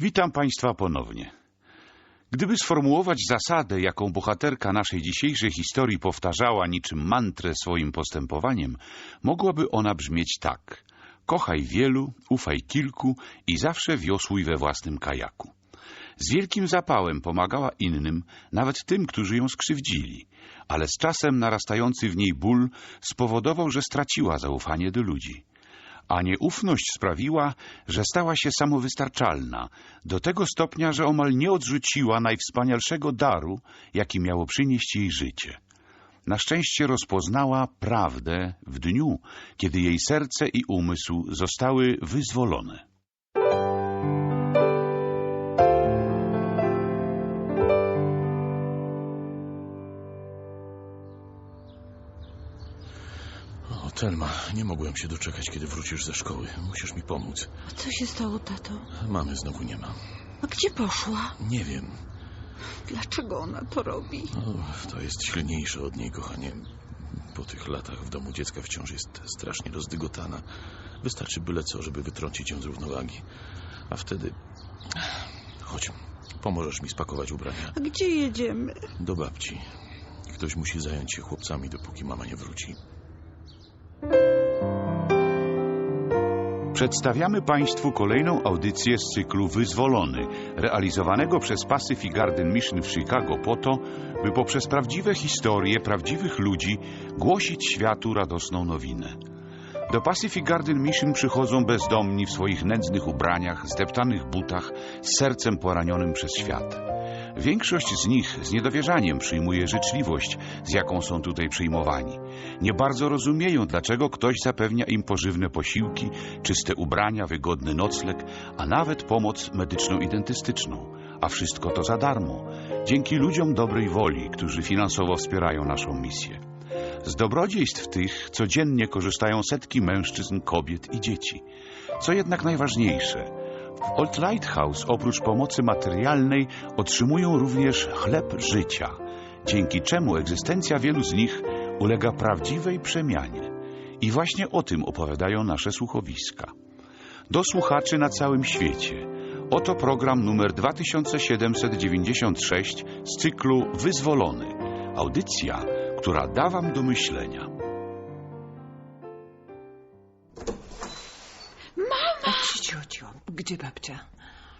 Witam Państwa ponownie. Gdyby sformułować zasadę, jaką bohaterka naszej dzisiejszej historii powtarzała niczym mantrę swoim postępowaniem, mogłaby ona brzmieć tak. Kochaj wielu, ufaj kilku i zawsze wiosłuj we własnym kajaku. Z wielkim zapałem pomagała innym, nawet tym, którzy ją skrzywdzili, ale z czasem narastający w niej ból spowodował, że straciła zaufanie do ludzi a nieufność sprawiła, że stała się samowystarczalna, do tego stopnia, że omal nie odrzuciła najwspanialszego daru, jaki miało przynieść jej życie. Na szczęście rozpoznała prawdę w dniu, kiedy jej serce i umysł zostały wyzwolone. O, Telma, nie mogłem się doczekać, kiedy wrócisz ze szkoły. Musisz mi pomóc. Co się stało, tato? Mamy znowu nie ma. A gdzie poszła? Nie wiem. Dlaczego ona to robi? O, to jest silniejsze od niej, kochanie. Po tych latach w domu dziecka wciąż jest strasznie rozdygotana. Wystarczy byle co, żeby wytrącić ją z równowagi. A wtedy... Chodź, pomożesz mi spakować ubrania. A gdzie jedziemy? Do babci. Ktoś musi zająć się chłopcami, dopóki mama nie wróci. Przedstawiamy Państwu kolejną audycję z cyklu Wyzwolony, realizowanego przez Pacific Garden Mission w Chicago po to, by poprzez prawdziwe historie prawdziwych ludzi głosić światu radosną nowinę. Do Pacific Garden Mission przychodzą bezdomni w swoich nędznych ubraniach, zdeptanych butach, z sercem poranionym przez świat. Większość z nich z niedowierzaniem przyjmuje życzliwość, z jaką są tutaj przyjmowani. Nie bardzo rozumieją, dlaczego ktoś zapewnia im pożywne posiłki, czyste ubrania, wygodny nocleg, a nawet pomoc medyczną i dentystyczną. A wszystko to za darmo, dzięki ludziom dobrej woli, którzy finansowo wspierają naszą misję. Z dobrodziejstw tych codziennie korzystają setki mężczyzn, kobiet i dzieci. Co jednak najważniejsze, Old Lighthouse oprócz pomocy materialnej otrzymują również chleb życia, dzięki czemu egzystencja wielu z nich ulega prawdziwej przemianie. I właśnie o tym opowiadają nasze słuchowiska. Do słuchaczy na całym świecie. Oto program numer 2796 z cyklu Wyzwolony. Audycja, która da wam do myślenia. Mama! Ciocio, gdzie babcia?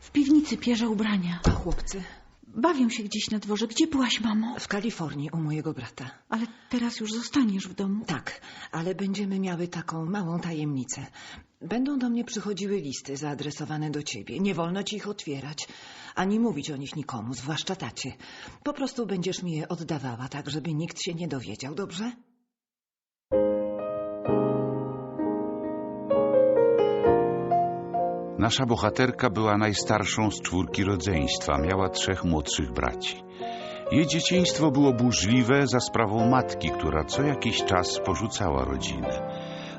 W piwnicy pierze ubrania. A chłopcy? Bawią się gdzieś na dworze. Gdzie byłaś, mamo? W Kalifornii u mojego brata. Ale teraz już zostaniesz w domu. Tak, ale będziemy miały taką małą tajemnicę. Będą do mnie przychodziły listy zaadresowane do ciebie. Nie wolno ci ich otwierać, ani mówić o nich nikomu, zwłaszcza tacie. Po prostu będziesz mi je oddawała, tak żeby nikt się nie dowiedział, dobrze? Nasza bohaterka była najstarszą z czwórki rodzeństwa, miała trzech młodszych braci. Jej dzieciństwo było burzliwe za sprawą matki, która co jakiś czas porzucała rodzinę.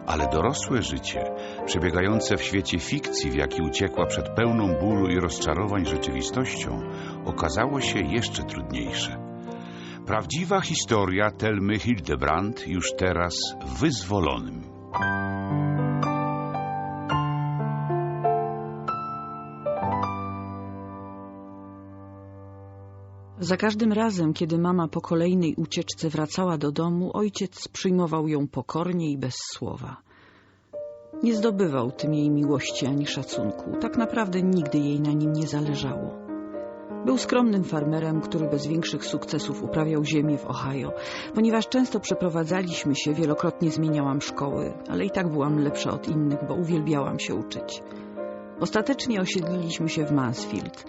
Ale dorosłe życie, przebiegające w świecie fikcji, w jaki uciekła przed pełną bólu i rozczarowań rzeczywistością, okazało się jeszcze trudniejsze. Prawdziwa historia Telmy Hildebrand już teraz wyzwolonym. Za każdym razem, kiedy mama po kolejnej ucieczce wracała do domu, ojciec przyjmował ją pokornie i bez słowa. Nie zdobywał tym jej miłości ani szacunku. Tak naprawdę nigdy jej na nim nie zależało. Był skromnym farmerem, który bez większych sukcesów uprawiał ziemię w Ohio. Ponieważ często przeprowadzaliśmy się, wielokrotnie zmieniałam szkoły, ale i tak byłam lepsza od innych, bo uwielbiałam się uczyć. Ostatecznie osiedliliśmy się w Mansfield.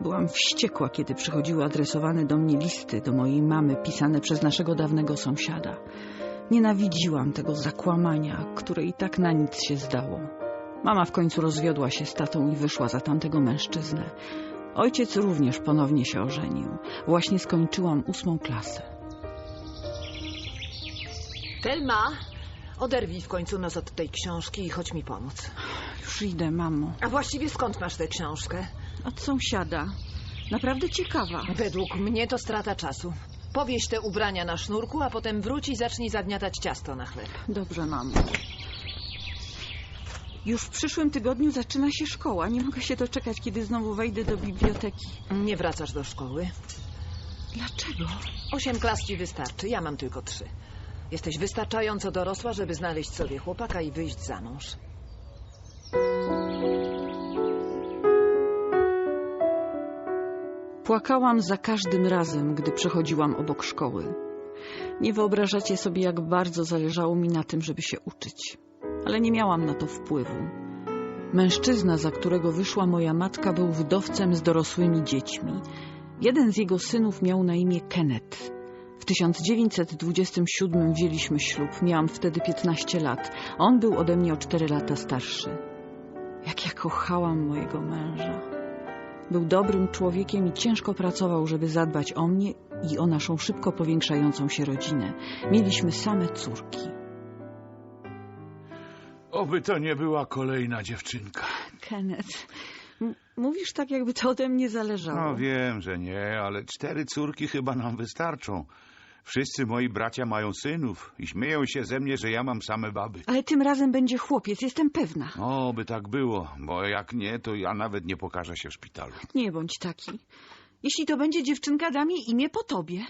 Byłam wściekła, kiedy przychodziły adresowane do mnie listy do mojej mamy, pisane przez naszego dawnego sąsiada. Nienawidziłam tego zakłamania, które i tak na nic się zdało. Mama w końcu rozwiodła się z tatą i wyszła za tamtego mężczyznę. Ojciec również ponownie się ożenił. Właśnie skończyłam ósmą klasę. Telma, oderwij w końcu nos od tej książki i chodź mi pomóc. Już idę, mamo. A właściwie skąd masz tę książkę? Od sąsiada. Naprawdę ciekawa. Według mnie to strata czasu. Powieś te ubrania na sznurku, a potem wróć i zacznij zagniatać ciasto na chleb. Dobrze, mamo. Już w przyszłym tygodniu zaczyna się szkoła. Nie mogę się doczekać, kiedy znowu wejdę do biblioteki. Nie wracasz do szkoły. Dlaczego? Osiem klas ci wystarczy, ja mam tylko trzy. Jesteś wystarczająco dorosła, żeby znaleźć sobie chłopaka i wyjść za mąż. Płakałam za każdym razem, gdy przechodziłam obok szkoły. Nie wyobrażacie sobie, jak bardzo zależało mi na tym, żeby się uczyć. Ale nie miałam na to wpływu. Mężczyzna, za którego wyszła moja matka, był wdowcem z dorosłymi dziećmi. Jeden z jego synów miał na imię Kenneth. W 1927 wzięliśmy ślub. Miałam wtedy 15 lat. On był ode mnie o 4 lata starszy. Jak ja kochałam mojego męża. Był dobrym człowiekiem i ciężko pracował, żeby zadbać o mnie i o naszą szybko powiększającą się rodzinę. Mieliśmy same córki. Oby to nie była kolejna dziewczynka. Kenneth, m- mówisz tak, jakby to ode mnie zależało. No wiem, że nie, ale cztery córki chyba nam wystarczą. Wszyscy moi bracia mają synów i śmieją się ze mnie, że ja mam same baby. Ale tym razem będzie chłopiec, jestem pewna. O, by tak było, bo jak nie, to ja nawet nie pokażę się w szpitalu. Nie bądź taki. Jeśli to będzie dziewczynka, dam jej imię po tobie.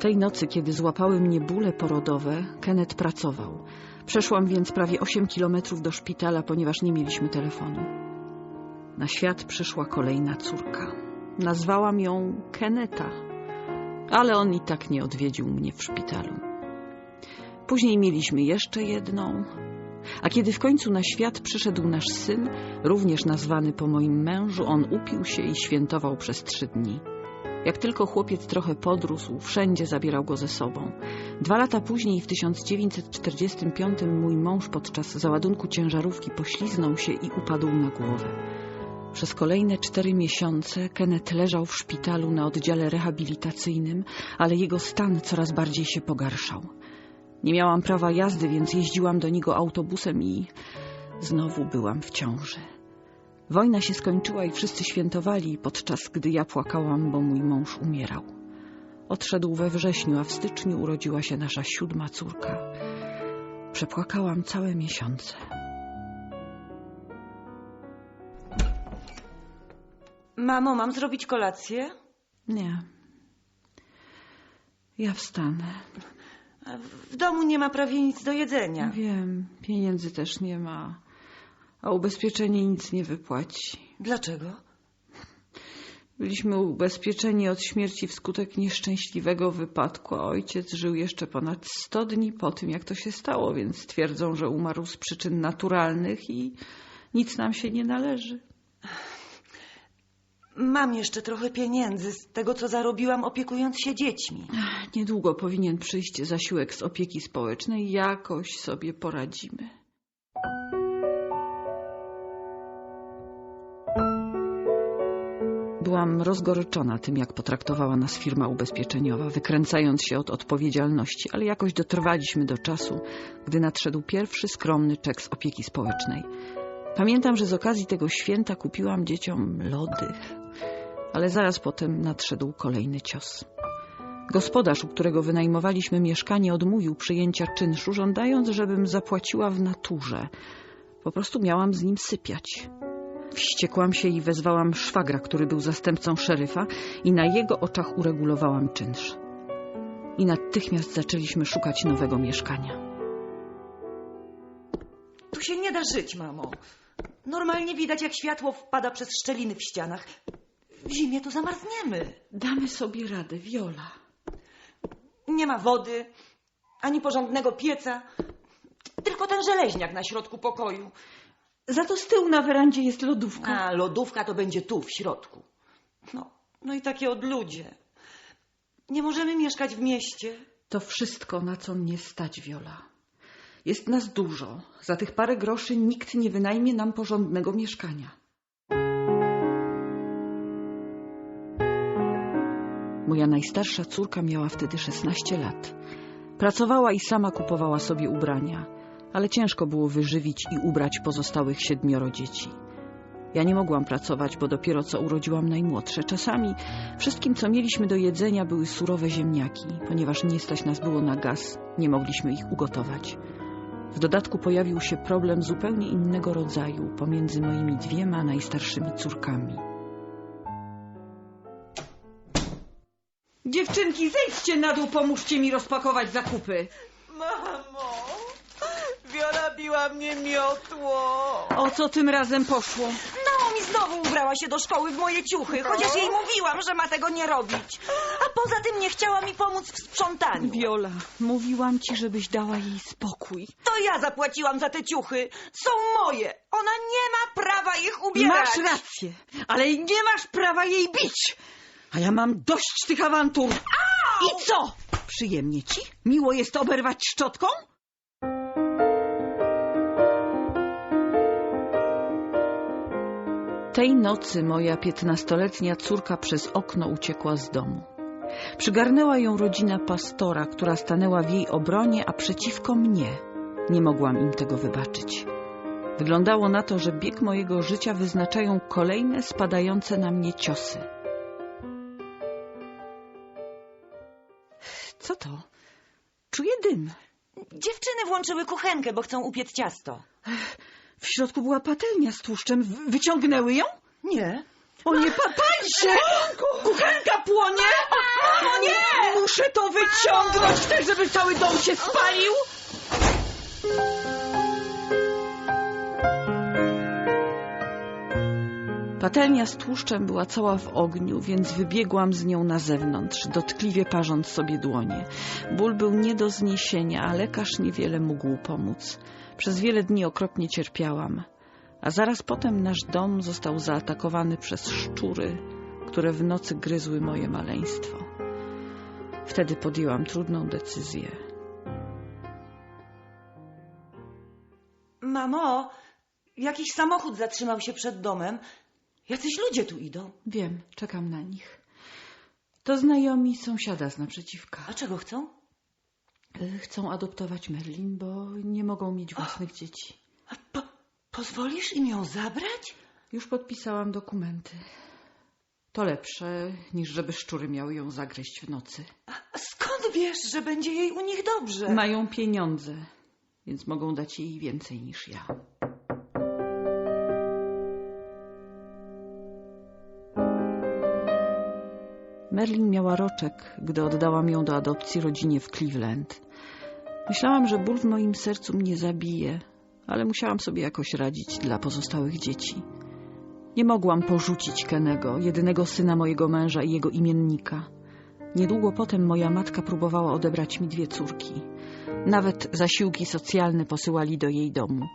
Tej nocy, kiedy złapały mnie bóle porodowe, Kenneth pracował. Przeszłam więc prawie 8 kilometrów do szpitala, ponieważ nie mieliśmy telefonu. Na świat przyszła kolejna córka. Nazwałam ją Keneta, ale on i tak nie odwiedził mnie w szpitalu. Później mieliśmy jeszcze jedną, a kiedy w końcu na świat przyszedł nasz syn, również nazwany po moim mężu, on upił się i świętował przez trzy dni. Jak tylko chłopiec trochę podrósł, wszędzie zabierał go ze sobą. Dwa lata później, w 1945, mój mąż podczas załadunku ciężarówki pośliznął się i upadł na głowę. Przez kolejne cztery miesiące Kenneth leżał w szpitalu na oddziale rehabilitacyjnym, ale jego stan coraz bardziej się pogarszał. Nie miałam prawa jazdy, więc jeździłam do niego autobusem i znowu byłam w ciąży. Wojna się skończyła i wszyscy świętowali, podczas gdy ja płakałam, bo mój mąż umierał. Odszedł we wrześniu, a w styczniu urodziła się nasza siódma córka. Przepłakałam całe miesiące. Mamo, mam zrobić kolację? Nie. Ja wstanę. W domu nie ma prawie nic do jedzenia. Wiem, pieniędzy też nie ma, a ubezpieczenie nic nie wypłaci. Dlaczego? Byliśmy ubezpieczeni od śmierci wskutek nieszczęśliwego wypadku, a ojciec żył jeszcze ponad 100 dni po tym, jak to się stało, więc twierdzą, że umarł z przyczyn naturalnych i nic nam się nie należy. Mam jeszcze trochę pieniędzy z tego, co zarobiłam opiekując się dziećmi. Niedługo powinien przyjść zasiłek z opieki społecznej, jakoś sobie poradzimy. Byłam rozgoryczona tym, jak potraktowała nas firma ubezpieczeniowa, wykręcając się od odpowiedzialności, ale jakoś dotrwaliśmy do czasu, gdy nadszedł pierwszy skromny czek z opieki społecznej. Pamiętam, że z okazji tego święta kupiłam dzieciom lody, ale zaraz potem nadszedł kolejny cios. Gospodarz, u którego wynajmowaliśmy mieszkanie, odmówił przyjęcia czynszu, żądając, żebym zapłaciła w naturze. Po prostu miałam z nim sypiać. Wściekłam się i wezwałam szwagra, który był zastępcą szeryfa i na jego oczach uregulowałam czynsz. I natychmiast zaczęliśmy szukać nowego mieszkania. Tu się nie da żyć, mamo. Normalnie widać, jak światło wpada przez szczeliny w ścianach. W zimie tu zamarzniemy. Damy sobie radę, Viola. Nie ma wody, ani porządnego pieca. Tylko ten żeleźniak na środku pokoju. Za to z tyłu na werandzie jest lodówka. A lodówka to będzie tu, w środku. No, no i takie odludzie. Nie możemy mieszkać w mieście. To wszystko, na co mnie stać, Viola. Jest nas dużo. Za tych parę groszy nikt nie wynajmie nam porządnego mieszkania. Moja najstarsza córka miała wtedy 16 lat. Pracowała i sama kupowała sobie ubrania, ale ciężko było wyżywić i ubrać pozostałych siedmioro dzieci. Ja nie mogłam pracować, bo dopiero co urodziłam najmłodsze. Czasami wszystkim, co mieliśmy do jedzenia, były surowe ziemniaki. Ponieważ nie stać nas było na gaz, nie mogliśmy ich ugotować. W dodatku pojawił się problem zupełnie innego rodzaju pomiędzy moimi dwiema najstarszymi córkami. Dziewczynki, zejdźcie na dół, pomóżcie mi rozpakować zakupy. Mamo, Wiola biła mnie miotło. O co tym razem poszło? Naomi znowu ubrała się do szkoły w moje ciuchy, chociaż jej mówiłam, że ma tego nie robić. A poza tym nie chciała mi pomóc w sprzątaniu. Wiola, mówiłam ci, żebyś dała jej spokój. To ja zapłaciłam za te ciuchy. Są moje. Ona nie ma prawa ich ubierać. Masz rację, ale nie masz prawa jej bić. A ja mam dość tych awantur. I co? Przyjemnie ci? Miło jest oberwać szczotką? Tej nocy moja piętnastoletnia córka przez okno uciekła z domu. Przygarnęła ją rodzina pastora, która stanęła w jej obronie, a przeciwko mnie. Nie mogłam im tego wybaczyć. Wyglądało na to, że bieg mojego życia wyznaczają kolejne spadające na mnie ciosy. Co to? Czuję dym. Dziewczyny włączyły kuchenkę, bo chcą upiec ciasto. W środku była patelnia z tłuszczem. W- Wyciągnęły ją? Nie. O nie, pa, się! Kuchenka płonie! Mamo, nie! Muszę to wyciągnąć, chcę, żeby cały dom się spalił! Patelnia z tłuszczem była cała w ogniu, więc wybiegłam z nią na zewnątrz, dotkliwie parząc sobie dłonie. Ból był nie do zniesienia, a lekarz niewiele mógł pomóc. Przez wiele dni okropnie cierpiałam, a zaraz potem nasz dom został zaatakowany przez szczury, które w nocy gryzły moje maleństwo. Wtedy podjęłam trudną decyzję. Mamo, jakiś samochód zatrzymał się przed domem. Jacyś ludzie tu idą. Wiem, czekam na nich. To znajomi sąsiada z naprzeciwka. A czego chcą? Y, Chcą adoptować Merlin, bo nie mogą mieć własnych dzieci. A po, pozwolisz im ją zabrać? Już podpisałam dokumenty. To lepsze, niż żeby szczury miały ją zagryźć w nocy. A skąd wiesz, że będzie jej u nich dobrze? Mają pieniądze, więc mogą dać jej więcej niż ja. Merlin miała roczek, gdy oddałam ją do adopcji rodzinie w Cleveland. Myślałam, że ból w moim sercu mnie zabije, ale musiałam sobie jakoś radzić dla pozostałych dzieci. Nie mogłam porzucić Kenego, jedynego syna mojego męża i jego imiennika. Niedługo potem moja matka próbowała odebrać mi dwie córki. Nawet zasiłki socjalne posyłali do jej domu.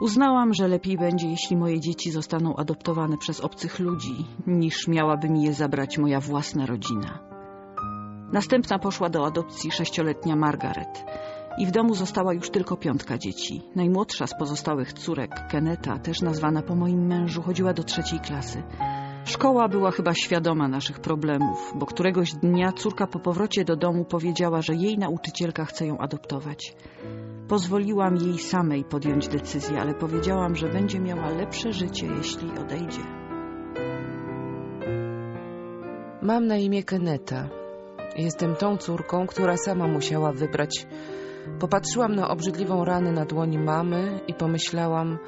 Uznałam, że lepiej będzie, jeśli moje dzieci zostaną adoptowane przez obcych ludzi, niż miałaby mi je zabrać moja własna rodzina. Następna poszła do adopcji sześcioletnia Margaret i w domu została już tylko piątka dzieci. Najmłodsza z pozostałych córek, Keneta, też nazwana po moim mężu, chodziła do trzeciej klasy. Szkoła była chyba świadoma naszych problemów, bo któregoś dnia córka po powrocie do domu powiedziała, że jej nauczycielka chce ją adoptować. Pozwoliłam jej samej podjąć decyzję, ale powiedziałam, że będzie miała lepsze życie, jeśli odejdzie. Mam na imię Keneta. Jestem tą córką, która sama musiała wybrać. Popatrzyłam na obrzydliwą ranę na dłoni mamy i pomyślałam,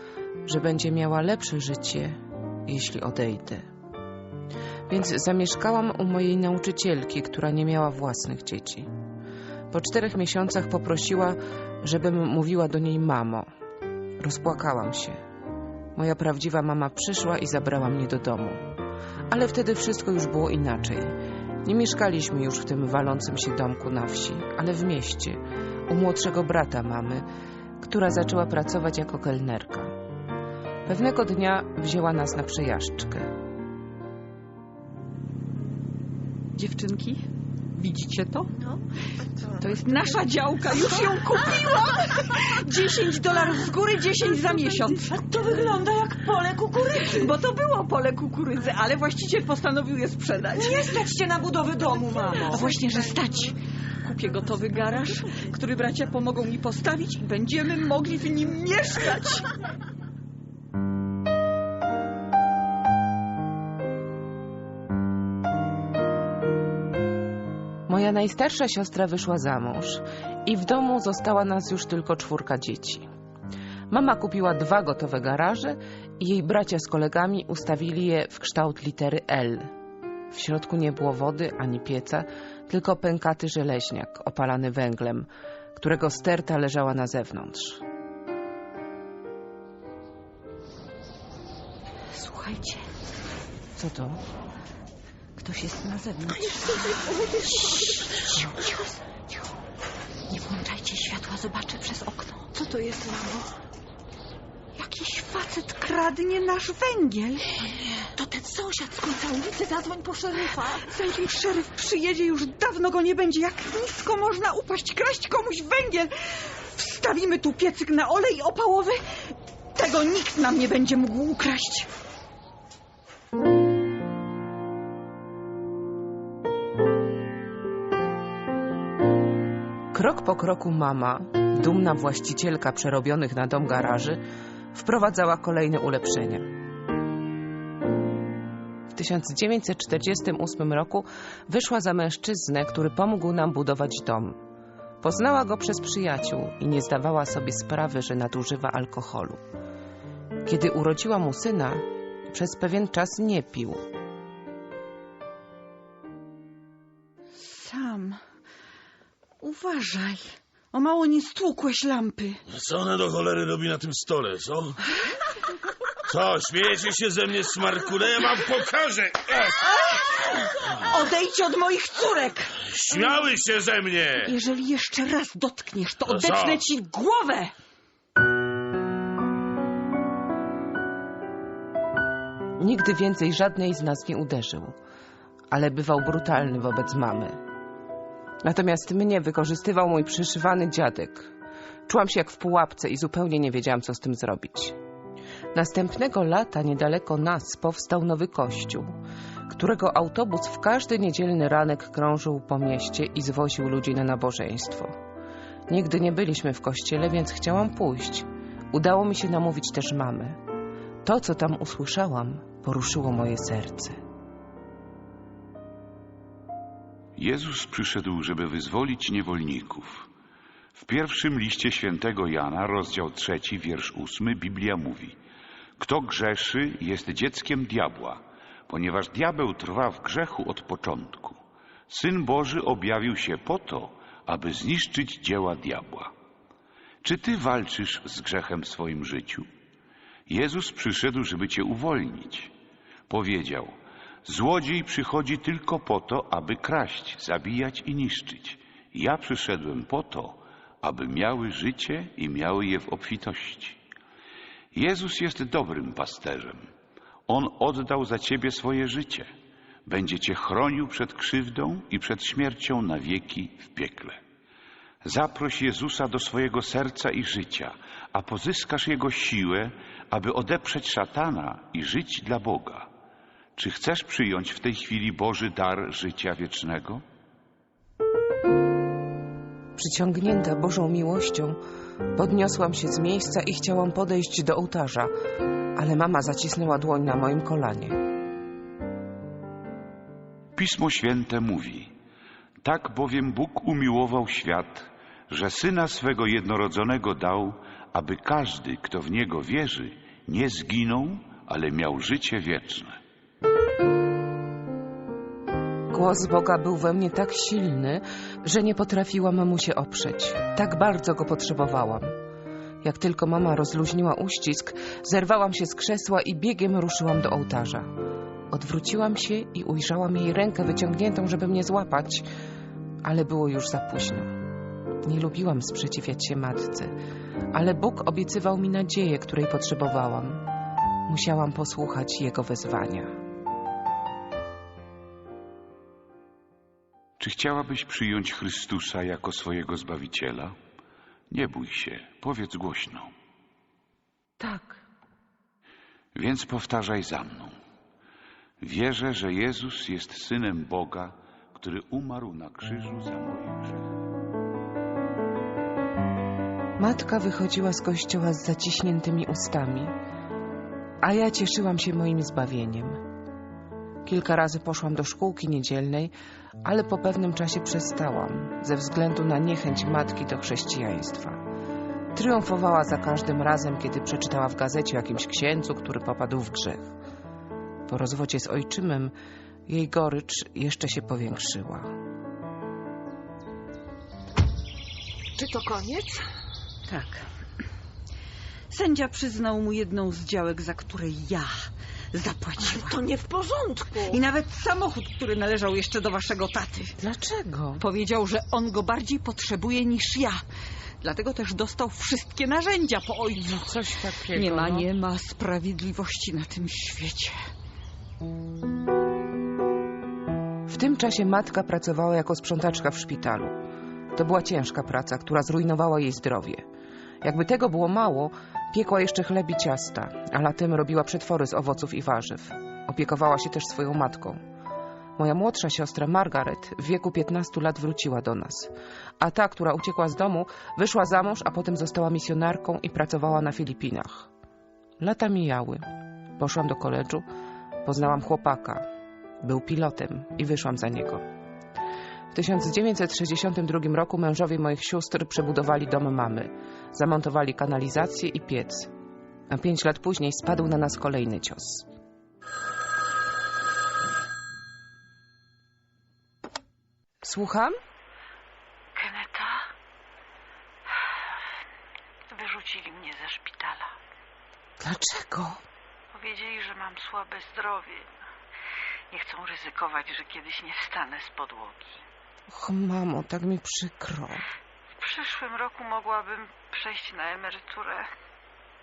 że będzie miała lepsze życie, jeśli odejdę. Więc zamieszkałam u mojej nauczycielki, która nie miała własnych dzieci. Po czterech miesiącach poprosiła, żebym mówiła do niej mamo. Rozpłakałam się. Moja prawdziwa mama przyszła i zabrała mnie do domu. Ale wtedy wszystko już było inaczej. Nie mieszkaliśmy już w tym walącym się domku na wsi, ale w mieście, u młodszego brata mamy, która zaczęła pracować jako kelnerka. Pewnego dnia wzięła nas na przejażdżkę. Dziewczynki, widzicie to? To jest nasza działka, już ją kupiłam! 10 dolarów z góry, 10 za miesiąc. To wygląda jak pole kukurydzy. Bo to było pole kukurydzy, ale właściciel postanowił je sprzedać. Nie stać cię na budowę domu, mamo. A właśnie, że stać. Kupię gotowy garaż, który bracia pomogą mi postawić i będziemy mogli w nim mieszkać. Moja najstarsza siostra wyszła za mąż i w domu została nas już tylko czwórka dzieci. Mama kupiła dwa gotowe garaże i jej bracia z kolegami ustawili je w kształt litery L. W środku nie było wody ani pieca, tylko pękaty żeleźniak opalany węglem, którego sterta leżała na zewnątrz. Słuchajcie, Co to? Ktoś jest na zewnątrz. Cicho, cicho. Nie włączajcie światła, zobaczę przez okno. Co to jest, mamo? Jakiś facet kradnie nasz węgiel. To ten sąsiad z końca ulicy. Zadzwoń po szeryfa. Zanim szeryf przyjedzie, już dawno go nie będzie. Jak nisko można upaść, kraść komuś węgiel? Wstawimy tu piecyk na olej opałowy. Tego nikt nam nie będzie mógł ukraść. Krok po kroku mama, dumna właścicielka przerobionych na dom garaży, wprowadzała kolejne ulepszenia. W 1948 roku wyszła za mężczyznę, który pomógł nam budować dom. Poznała go przez przyjaciół i nie zdawała sobie sprawy, że nadużywa alkoholu. Kiedy urodziła mu syna, przez pewien czas nie pił. Uważaj. O mało nie stłukłeś lampy. Co ona do cholery robi na tym stole, co? Co, śmiejecie się ze mnie, smarkule? Ja wam pokażę! Odejdź od moich córek! Śmiały się ze mnie! Jeżeli jeszcze raz dotkniesz, to No odetnę ci głowę! Nigdy więcej żadnej z nas nie uderzył, ale bywał brutalny wobec mamy. Natomiast mnie wykorzystywał mój przyszywany dziadek. Czułam się jak w pułapce i zupełnie nie wiedziałam, co z tym zrobić. Następnego lata niedaleko nas powstał nowy kościół, którego autobus w każdy niedzielny ranek krążył po mieście i zwoził ludzi na nabożeństwo. Nigdy nie byliśmy w kościele, więc chciałam pójść. Udało mi się namówić też mamę. To, co tam usłyszałam, poruszyło moje serce. Jezus przyszedł, żeby wyzwolić niewolników. W pierwszym liście świętego Jana, rozdział trzeci, wiersz ósmy, Biblia mówi Kto grzeszy, jest dzieckiem diabła, ponieważ diabeł trwa w grzechu od początku. Syn Boży objawił się po to, aby zniszczyć dzieła diabła. Czy ty walczysz z grzechem w swoim życiu? Jezus przyszedł, żeby cię uwolnić. Powiedział, złodziej przychodzi tylko po to, aby kraść, zabijać i niszczyć. Ja przyszedłem po to, aby miały życie i miały je w obfitości. Jezus jest dobrym pasterzem. On oddał za ciebie swoje życie. Będzie cię chronił przed krzywdą i przed śmiercią na wieki w piekle. Zaproś Jezusa do swojego serca i życia, a pozyskasz Jego siłę, aby odeprzeć szatana i żyć dla Boga. Czy chcesz przyjąć w tej chwili Boży dar życia wiecznego? Przyciągnięta Bożą miłością, podniosłam się z miejsca i chciałam podejść do ołtarza, ale mama zacisnęła dłoń na moim kolanie. Pismo Święte mówi: Tak bowiem Bóg umiłował świat, że syna swego jednorodzonego dał, aby każdy, kto w niego wierzy, nie zginął, ale miał życie wieczne. Głos Boga był we mnie tak silny, że nie potrafiłam mu się oprzeć. Tak bardzo go potrzebowałam. Jak tylko mama rozluźniła uścisk, zerwałam się z krzesła i biegiem ruszyłam do ołtarza. Odwróciłam się i ujrzałam jej rękę wyciągniętą, żeby mnie złapać, ale było już za późno. Nie lubiłam sprzeciwiać się matce, ale Bóg obiecywał mi nadzieję, której potrzebowałam. Musiałam posłuchać Jego wezwania. Czy chciałabyś przyjąć Chrystusa jako swojego Zbawiciela? Nie bój się, powiedz głośno. Tak, Więc powtarzaj za mną. Wierzę, że Jezus jest Synem Boga, który umarł na krzyżu za moje grzechy. Matka wychodziła z kościoła z zaciśniętymi ustami, a ja cieszyłam się moim zbawieniem. Kilka razy poszłam do szkółki niedzielnej, ale po pewnym czasie przestałam ze względu na niechęć matki do chrześcijaństwa. Triumfowała za każdym razem, kiedy przeczytała w gazecie o jakimś księdzu, który popadł w grzech. Po rozwodzie z ojczymem jej gorycz jeszcze się powiększyła. Czy to koniec? Tak. Sędzia przyznał mu jedną z działek, za które ja zapłaciłam. To nie w porządku. I nawet samochód, który należał jeszcze do waszego taty. Dlaczego? Powiedział, że on go bardziej potrzebuje niż ja. Dlatego też dostał wszystkie narzędzia po ojcu. Coś takiego. Nie ma, no. nie ma sprawiedliwości na tym świecie. W tym czasie matka pracowała jako sprzątaczka w szpitalu. To była ciężka praca, która zrujnowała jej zdrowie. Jakby tego było mało, piekła jeszcze chleb i ciasta, a latem robiła przetwory z owoców i warzyw. Opiekowała się też swoją matką. Moja młodsza siostra Margaret w wieku 15 lat wróciła do nas, a ta, która uciekła z domu, wyszła za mąż, a potem została misjonarką i pracowała na Filipinach. Lata mijały. Poszłam do koledżu, poznałam chłopaka. Był pilotem i wyszłam za niego. W 1962 roku mężowie moich sióstr przebudowali dom mamy. Zamontowali kanalizację i piec. A pięć lat później spadł na nas kolejny cios. Słucham? Keneta? Wyrzucili mnie ze szpitala. Dlaczego? Powiedzieli, że mam słabe zdrowie. Nie chcą ryzykować, że kiedyś nie wstanę z podłogi. Och, mamo, tak mi przykro. W przyszłym roku mogłabym przejść na emeryturę.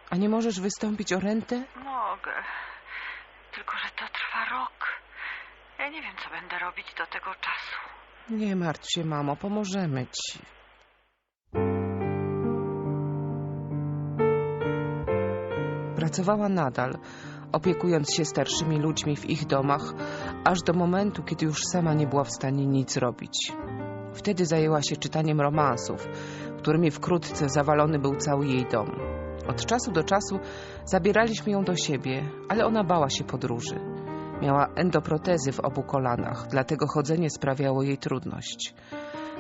A nie możesz wystąpić o rentę? Mogę. Tylko, że to trwa rok. Ja nie wiem, co będę robić do tego czasu. Nie martw się, mamo, pomożemy ci. Pracowała nadal, opiekując się starszymi ludźmi w ich domach, aż do momentu, kiedy już sama nie była w stanie nic robić. Wtedy zajęła się czytaniem romansów, którymi wkrótce zawalony był cały jej dom. Od czasu do czasu zabieraliśmy ją do siebie, ale ona bała się podróży. Miała endoprotezy w obu kolanach, dlatego chodzenie sprawiało jej trudność.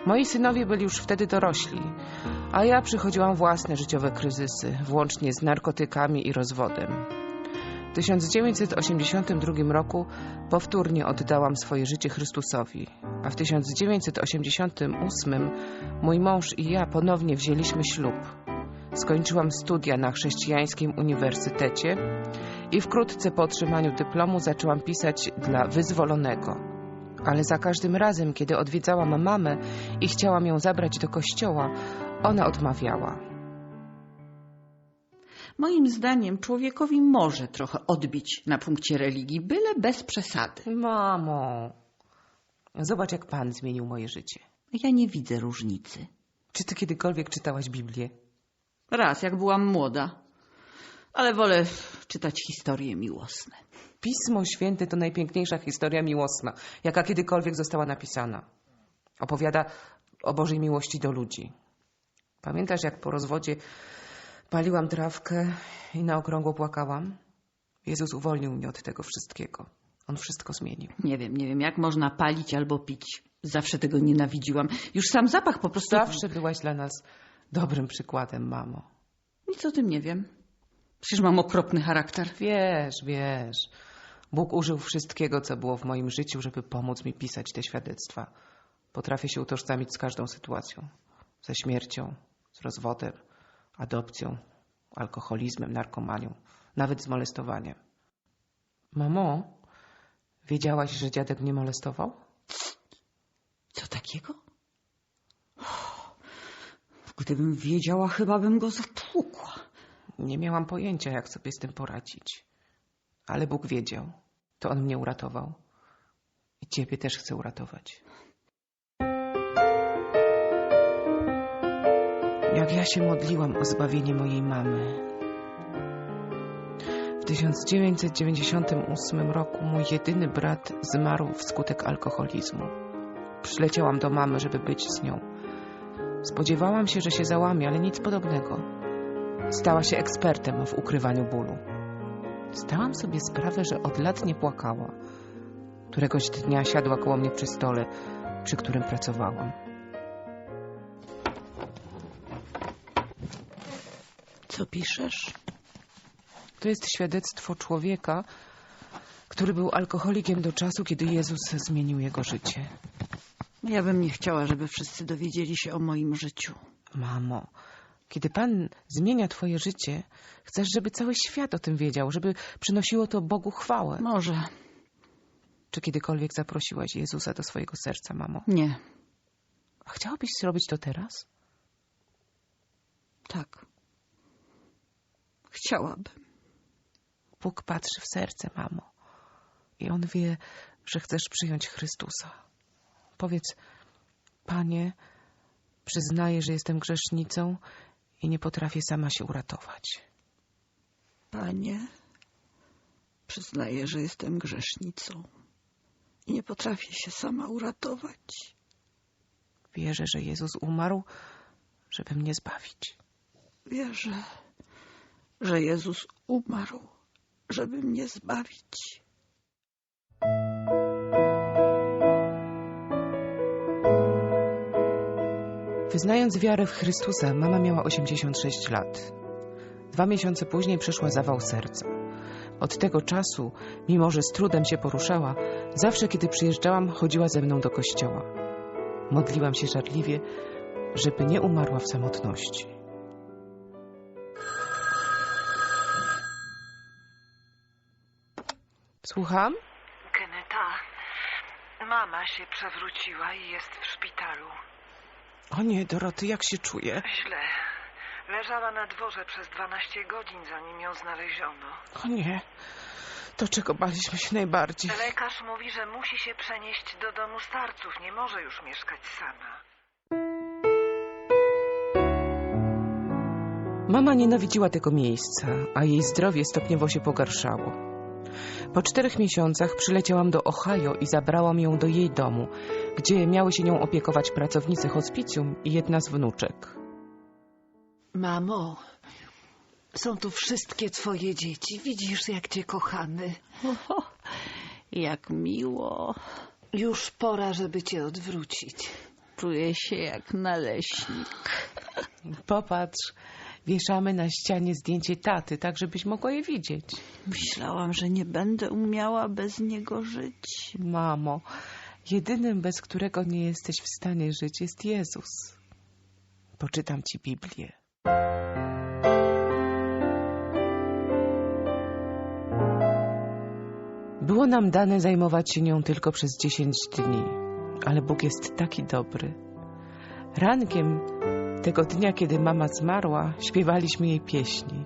Moi synowie byli już wtedy dorośli, a ja przychodziłam własne życiowe kryzysy, włącznie z narkotykami i rozwodem. W 1982 roku powtórnie oddałam swoje życie Chrystusowi, a w 1988 mój mąż i ja ponownie wzięliśmy ślub. Skończyłam studia na chrześcijańskim uniwersytecie i wkrótce po otrzymaniu dyplomu zaczęłam pisać dla wyzwolonego. Ale za każdym razem, kiedy odwiedzałam mamę i chciałam ją zabrać do kościoła, ona odmawiała. Moim zdaniem człowiekowi może trochę odbić na punkcie religii, byle bez przesady. Mamo, zobacz jak Pan zmienił moje życie. Ja nie widzę różnicy. Czy ty kiedykolwiek czytałaś Biblię? Raz, jak byłam młoda. Ale wolę czytać historie miłosne. Pismo Święte to najpiękniejsza historia miłosna, jaka kiedykolwiek została napisana. Opowiada o Bożej miłości do ludzi. Pamiętasz, jak po rozwodzie paliłam trawkę i na okrągło płakałam? Jezus uwolnił mnie od tego wszystkiego. On wszystko zmienił. Nie wiem, nie wiem, jak można palić albo pić. Zawsze tego nienawidziłam. Już sam zapach po prostu... Zawsze byłaś dla nas dobrym przykładem, mamo. Nic o tym nie wiem. Przecież mam okropny charakter. Wiesz, wiesz. Bóg użył wszystkiego, co było w moim życiu, żeby pomóc mi pisać te świadectwa. Potrafię się utożsamić z każdą sytuacją. Ze śmiercią, z rozwodem, adopcją, alkoholizmem, narkomanią, nawet z molestowaniem. Mamo, wiedziałaś, że dziadek mnie molestował? Co takiego? Gdybym wiedziała, chyba bym go zatłukła. Nie miałam pojęcia, jak sobie z tym poradzić. Ale Bóg wiedział. To On mnie uratował. I Ciebie też chce uratować. Jak ja się modliłam o zbawienie mojej mamy. W 1998 roku mój jedyny brat zmarł wskutek alkoholizmu. Przyleciałam do mamy, żeby być z nią. Spodziewałam się, że się załamie, ale nic podobnego. Stała się ekspertem w ukrywaniu bólu. Zdałam sobie sprawę, że od lat nie płakała. Któregoś dnia siadła koło mnie przy stole, przy którym pracowałam. Co piszesz? To jest świadectwo człowieka, który był alkoholikiem do czasu, kiedy Jezus zmienił jego życie. Ja bym nie chciała, żeby wszyscy dowiedzieli się o moim życiu. Mamo, kiedy Pan zmienia Twoje życie, chcesz, żeby cały świat o tym wiedział, żeby przynosiło to Bogu chwałę. Może. Czy kiedykolwiek zaprosiłaś Jezusa do swojego serca, mamo? Nie. A chciałabyś zrobić to teraz? Tak. Chciałabym. Bóg patrzy w serce, mamo. I On wie, że chcesz przyjąć Chrystusa. Powiedz, Panie, przyznaję, że jestem grzesznicą i nie potrafię sama się uratować. Panie, przyznaję, że jestem grzesznicą i nie potrafię się sama uratować. Wierzę, że Jezus umarł, żeby mnie zbawić. Wierzę, że Jezus umarł, żeby mnie zbawić. Wyznając wiarę w Chrystusa, mama miała 86 lat. Dwa miesiące później przeszła zawał serca. Od tego czasu, mimo że z trudem się poruszała, zawsze kiedy przyjeżdżałam, chodziła ze mną do kościoła. Modliłam się żarliwie, żeby nie umarła w samotności. Słucham? Keneta, mama się przewróciła i jest w szpitalu. O nie, Doroty, jak się czuje? Źle. Leżała na dworze przez 12 godzin, zanim ją znaleziono. O nie, to czego baliśmy się najbardziej. Lekarz mówi, że musi się przenieść do domu starców. Nie może już mieszkać sama. Mama nienawidziła tego miejsca, a jej zdrowie stopniowo się pogarszało. Po czterech miesiącach przyleciałam do Ohio i zabrałam ją do jej domu, gdzie miały się nią opiekować pracownicy hospicjum i jedna z wnuczek. Mamo, są tu wszystkie twoje dzieci. Widzisz, jak cię kochamy. O, jak miło. Już pora, żeby cię odwrócić. Czuję się jak naleśnik. Popatrz, wieszamy na ścianie zdjęcie taty, tak żebyś mogła je widzieć. Myślałam, że nie będę umiała bez niego żyć. Mamo, jedynym, bez którego nie jesteś w stanie żyć, jest Jezus. Poczytam ci Biblię. Było nam dane zajmować się nią tylko przez dziesięć dni, ale Bóg jest taki dobry. Rankiem tego dnia, kiedy mama zmarła, śpiewaliśmy jej pieśni.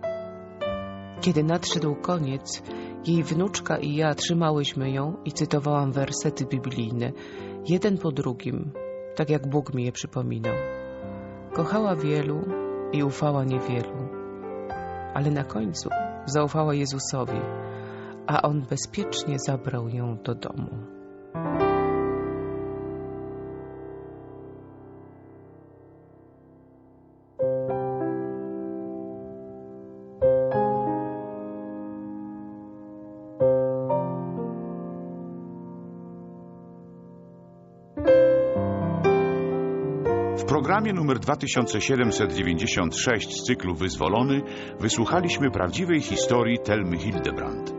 Kiedy nadszedł koniec, jej wnuczka i ja trzymałyśmy ją i cytowałam wersety biblijne, jeden po drugim, tak jak Bóg mi je przypominał. Kochała wielu i ufała niewielu, ale na końcu zaufała Jezusowi, a On bezpiecznie zabrał ją do domu. Programie numer 2796 z cyklu Wyzwolony wysłuchaliśmy prawdziwej historii Telmy Hildebrand.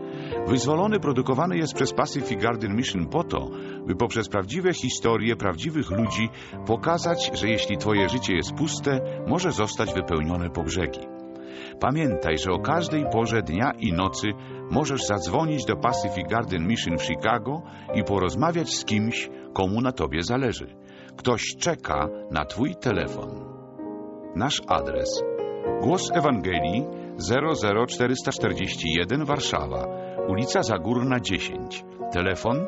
Wyzwolony produkowany jest przez Pacific Garden Mission po to, by poprzez prawdziwe historie prawdziwych ludzi pokazać, że jeśli Twoje życie jest puste, może zostać wypełnione po brzegi. Pamiętaj, że o każdej porze dnia i nocy możesz zadzwonić do Pacific Garden Mission w Chicago i porozmawiać z kimś, komu na Tobie zależy. Ktoś czeka na Twój telefon. Nasz adres Głos Ewangelii 00441 Warszawa, ulica Zagórna 10, telefon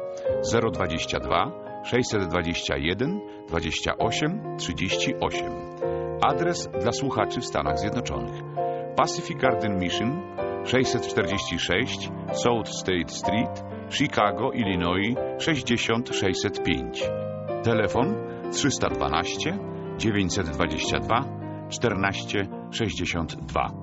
022 621 28 38. Adres dla słuchaczy w Stanach Zjednoczonych Pacific Garden Mission 646 South State Street, Chicago, Illinois 60605. Telefon 312 922 1462